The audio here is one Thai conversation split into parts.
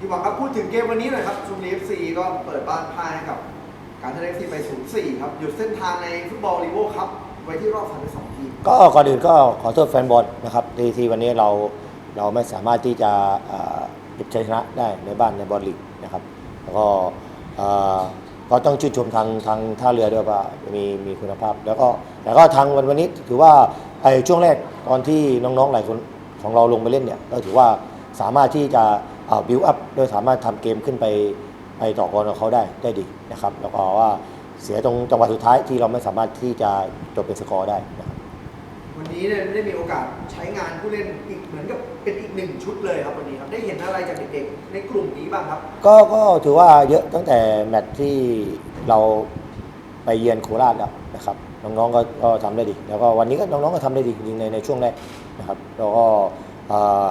พี่หวังครับพูดถึงเกมวันนี้หน่อยครับชมบุรีเอฟซีก็เปิดบ้านพ่ายให้กับ การท่าเอฟซีไป 0-4 ครับหยุดเส้นทางในฟุตบอลลีโวครับไว้ที่รอบ32ทีมก็ก่อนอื่นก็ขอโทษแฟนบอลนะครับที่ที่วันนี้เราเราไม่สามารถที่จะเอ่อเก็บชัยชนะได้ในบ้านในบอลลีกนะครับแล้วก็ก็ต้องชื่นชมทางทางท่าเรือด้วยว่ามีมีคุณภาพ แล้วก็แต่ก็ทางวันวันนี้ถือว่าไอ้ช่วงแรกตอนที่น้องๆหลายคนของเราลงไปเล่นเนี่ยก็ถือว่าสามารถที่จะ บิวอัพโดยสามารถทำเกมขึ้นไปไปต่อกรกับเขาได้ได้ดีนะครับ แล้วก็ว่าเสียตรงจังหวะสุดท้ายที่เราไม่สามารถที่จะจบเป็นสกอร์ได้นะครับวันนี้เนี่ยได้มีโอกาสใช้งานผู้เล่นอีกเหมือนกับเป็นอีกหนึ่งชุดเลยครับวันนี้ครับได้เห็นอะไรจากเด็กๆในกลุ่มนี้บ้างครับ ก็ก็ถือว่าเยอะตั้งแต่แมตช์ที่เราไปเยือนโคราชแล้วนะครับน้องๆก็ก็ทำได้ดี แล้วก็วันนี้ก็น้องๆก็ทำได้ดีจริงๆในในช่วงแรกนะครับแล้วก็เอ่อ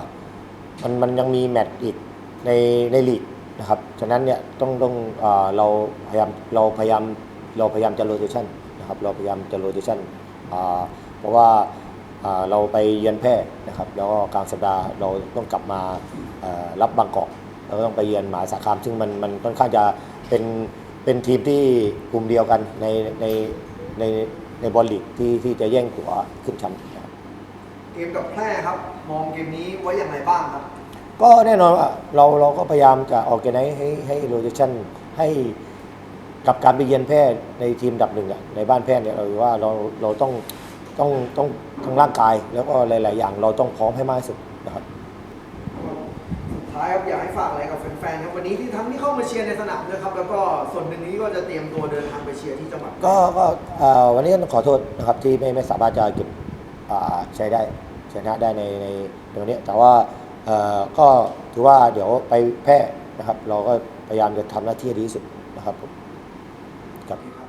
มันมันยังมีแมตช์อีก ในในลีกนะครับฉะนั้นเนี่ยต้องต้องเอ่อเราพยายามเราพยายามเราพยายามจะโรเ t ชันนะครับเราพยายามจะโรเ t ชันเพราะว่าอ่าเราไปเยือนแพร่นะครับแล้วก็กลางสัปดาห์เราต้องกลับมาเอ่อรับบางกอกเราก็ต้องไปเยือนหมหาสารคามซึ่งมันมันค่อนข้างจะเป็นเป็นทีมที่กลุ่มเดียวกันในในในในบอลลีกที่ที่จะแย่งตัวขึ้นชั้นนะครับ เกมกับแพร่ครับ มองเกมนี้ไว้อย่างไรบ้างครับ ก็แน่นอนว่าเราเราก็พยายามจะออกแกไนให้ให้โรเ t ชันให้กับการไปเยือนแพร่ในทีมอันดับหนึ่งอะในบ้านแพร่เนี่ยเราว่าเราเราต้องต้องต้องทั้งร่างกายแล้วก็หลาย ๆ อย่างเราต้องพร้อมให้มากที่สุดนะครับสุดท้ายครับอยากให้ฝากอะไรกับแฟนๆครับวันนี้ที่ทั้งที่เข้ามาเชียร์ในสนามด้วยครับ แล้วก็ส่วนหนึ่งนี้ก็จะเตรียมตัวเดินทางไปเชียร์ที่จังหวัดก็ก็เอ่อวันนี้ต้องขอโทษนะครับที่ไม่ไม่สามารถจะเก็บอ่าใช้ได้ชนะได้ในในในวันนี้แต่ว่าเอ่อ ก็ถือว่าเดี๋ยวไปแพร่นะครับ เราก็พยายามจะทำหน้าที่ดีที่สุดนะครับผมครับครับ